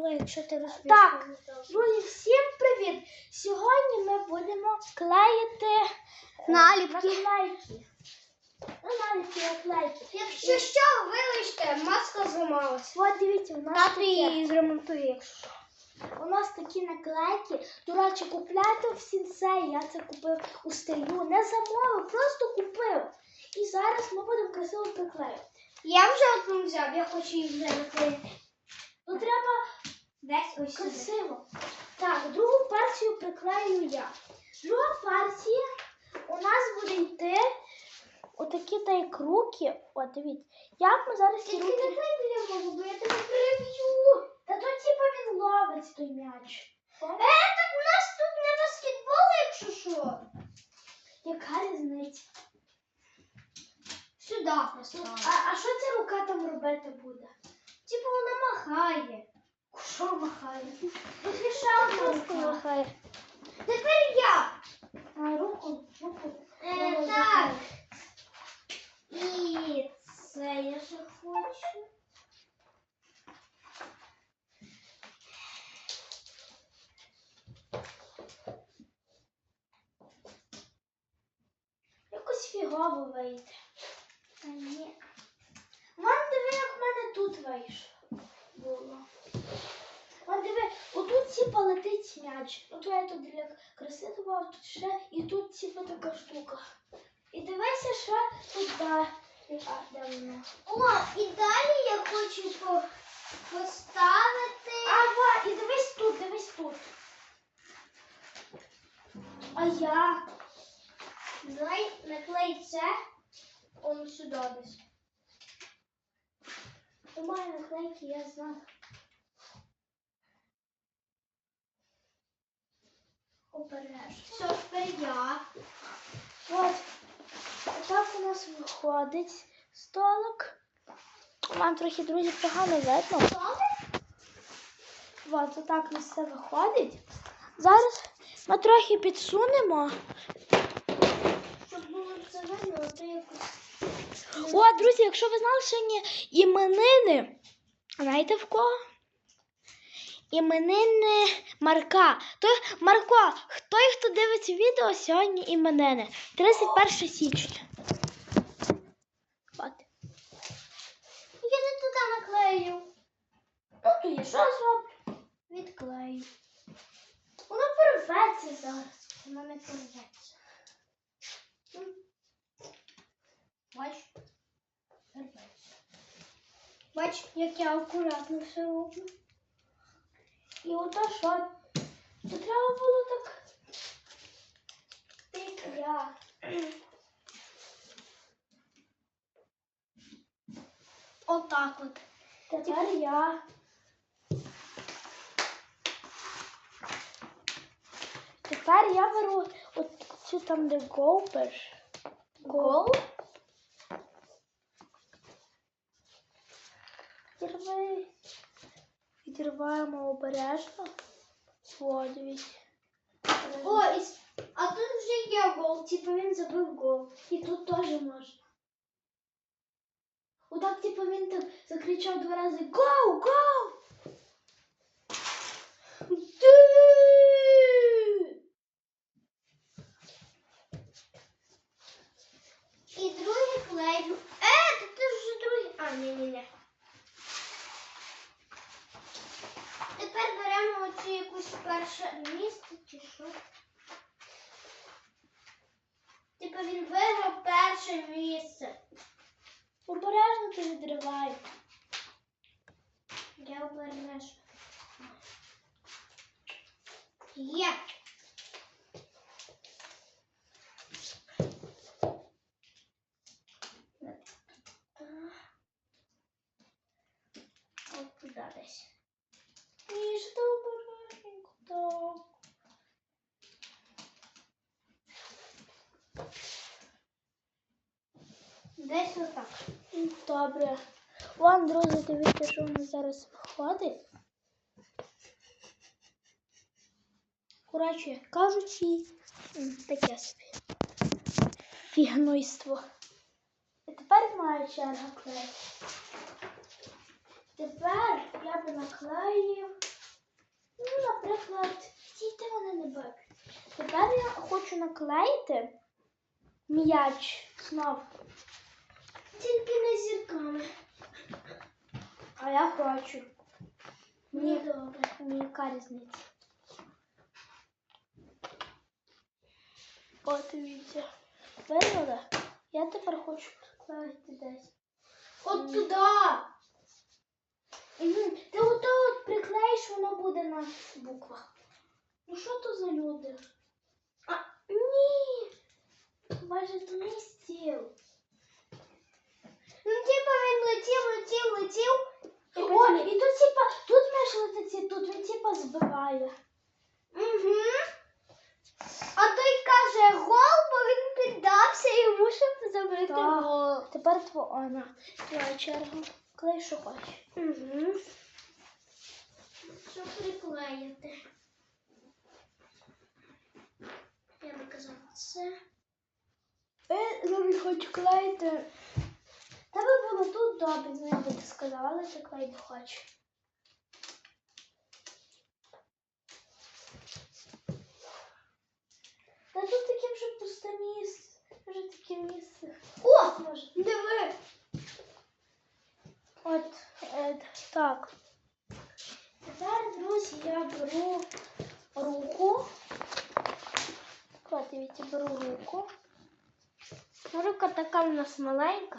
Ну, якщо ти розповіш. Так, друзі, всім привіт! Сьогодні ми будемо клеїти е, Наліпки. наклейки. Ну, наліпки, наклейки. Якщо що, вибачте, маска зламалась. От дивіться, у нас, таке, її зремонтує, якщо що. у нас такі наклейки. До речі, купляйте в сінсей. Я це купив у стилю. Не замовив, просто купив. І зараз ми будемо красиво приклеювати. Я вже одну взяв, я хочу її вже наклеїти. Ну треба Десь ось сюди. Красиво. Так, другу партію приклею я. Друга партія у нас буде йти отакі та як руки. От дивіться. Як ми зараз ці Тільки руки. не клей біля мого, бо я тебе переб'ю. Та то типа він ловить той м'яч. Е, так у нас тут не баскетбол, якщо що. Яка різниця? Сюди поставимо. А, а що ця рука там робити буде? Типу вона махає. Що махає? Рука. махає. Тепер я. А, руку, руку. Е, так. І це я ще хочу. Якось фігово вийде. Та ні. Вон диви, як в мене тут вийшло. Було. Вон диви, отут типа летить м'яч. От я тут для краси добавив, тут ще і тут типа така штука. І дивися ще туди. О, і далі я хочу по- поставити. А, і дивись тут, дивись тут. А я. Давай наклей це. Он сюди десь. Немає наклейки, я знаю. Обережно. Все, тепер я. От. Так у нас виходить столик. Вам трохи, друзі, погано видно. От, отак у нас все виходить. Зараз ми трохи підсунемо. Щоб було це видно, то якось. О, друзі, якщо ви знали, сьогодні іменини. Знаєте в кого? Іменини Марка. То Марко, хто і хто дивиться відео, сьогодні іменини. 31 січня. От. Я не туди наклею. Ну, то я що зроблю? Відклею. Воно порветься зараз. Воно не порветься. Бач, порветься. Бач, як я акуратно все роблю. І ото що? То треба було так. Тик я. Отак от. Тепер я. Тепер я беру от цю там, де гол пиш. Гол? Відірви. Відірваємо обережно. О, дивіться. О, і... а тут вже є гол, типу він забив гол. І тут теж можна. Отак, типу, він так закричав два рази Гоу! Гоу! І другий клею. Е, тут ти вже другий. А, ні, ні, ні. Тепер беремо оцю якусь перше місце чи що. Типу він виграв перше місце. Обережно ти відривай. Я обернеш. Є. От туди десь. Ні, що так. Десь отак. Добре. Вон, друзі, дивіться, що у нас зараз виходить. Коротше, кажучи, таке собі. Фігнуйство. І тепер моя черга клеїти. Тепер я би наклеїв вони не беруть. Тепер я хочу наклеїти м'яч знов. Тільки не зірками. А я хочу. Ну, Ні, добре. ні, яка різниця. От дивіться. Виявили? Я тепер хочу приклеїти десь. От туди. Ти от приклеїш, воно буде на буквах. Ну що то за люди? А, ні. Боже, то не стіл. Ну, типа він летів, летів, летів. О, і тут типа, тут меш летить, тут він типа збиває. Угу. А той каже гол, бо він піддався і мусив забити Так. гол. Тепер твоя твоя черга. Клей, що хочеш. Угу. Що приклеїти? Я би казала це. Я навіть хочу клеїти. Тебе було тут добре, ну я би ти сказала, але ти клей не хочеш. Та тут таке вже пусте місце. Вже таке місце. О! Може. Диви! От е, так. Тепер, друзі, я беру руку. От, дивіться, беру руку. Рука такая у нас маленька.